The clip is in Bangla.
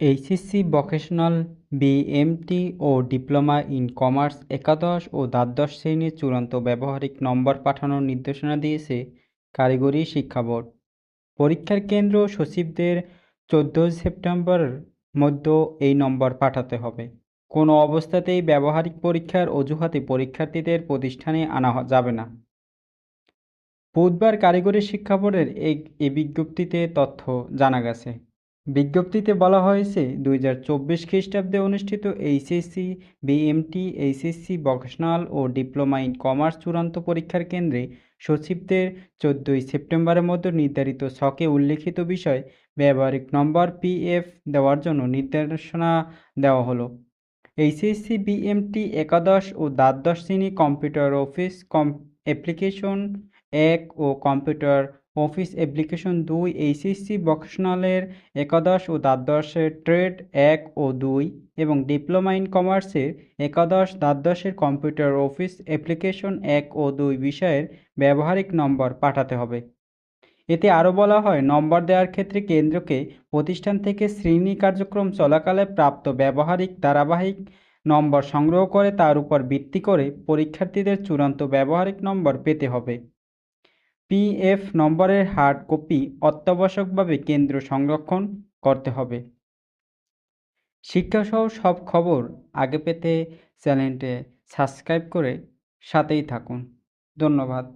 এইচএসসি ভোকেশনাল, বিএমটি ও ডিপ্লোমা ইন কমার্স একাদশ ও দ্বাদশ শ্রেণির চূড়ান্ত ব্যবহারিক নম্বর পাঠানোর নির্দেশনা দিয়েছে কারিগরি শিক্ষা বোর্ড। পরীক্ষার কেন্দ্র সচিবদের চোদ্দোই সেপ্টেম্বরের মধ্যে এই নম্বর পাঠাতে হবে। কোনো অবস্থাতেই ব্যবহারিক পরীক্ষার অজুহাতে পরীক্ষার্থীদের প্রতিষ্ঠানে আনা যাবে না। বুধবার কারিগরি শিক্ষা বোর্ডের এক এ বিজ্ঞপ্তিতে তথ্য জানা গেছে। বিজ্ঞপ্তিতে বলা হয়েছে, দুই হাজার চব্বিশ খ্রিস্টাব্দে অনুষ্ঠিত এইচএসসি, বিএমটি, এইচএসসি ভোকেশনাল ও ডিপ্লোমা ইন কমার্স চূড়ান্ত পরীক্ষার কেন্দ্রে সচিবদের চোদ্দোই সেপ্টেম্বরের মধ্যে নির্ধারিত ছকে উল্লিখিত বিষয় ব্যবহারিক নম্বর পিএফ দেওয়ার জন্য নির্দেশনা দেওয়া হলো। এইচএসসি, বিএমটি, একাদশ ও দ্বাদশ শ্রেণি কম্পিউটার অফিস, কম অ্যাপ্লিকেশন এক ও কম্পিউটার অফিস অ্যাপ্লিকেশন দুই এইচএসসি ভোকেশনালের একাদশ ও দ্বাদশের ট্রেড এক ও দুই এবং ডিপ্লোমা ইন কমার্সের একাদশ, দ্বাদশের কম্পিউটার অফিস অ্যাপ্লিকেশন এক ও দুই বিষয়ের ব্যবহারিক নম্বর পাঠাতে হবে। এতে আরও বলা হয়, নম্বর দেওয়ার ক্ষেত্রে কেন্দ্রকে প্রতিষ্ঠান থেকে শ্রেণি কার্যক্রম চলাকালে প্রাপ্ত ব্যবহারিক ধারাবাহিক নম্বর সংগ্রহ করে তার উপর ভিত্তি করে পরীক্ষার্থীদের চূড়ান্ত ব্যবহারিক নম্বর পেতে হবে। পিএফ নম্বরের হার্ড কপি অত্যাবশ্যকভাবে কেন্দ্র সংরক্ষণ করতে হবে। শিক্ষাসহ সব খবর আগে পেতে চ্যানেলটি সাবস্ক্রাইব করে সাথেই থাকুন। ধন্যবাদ।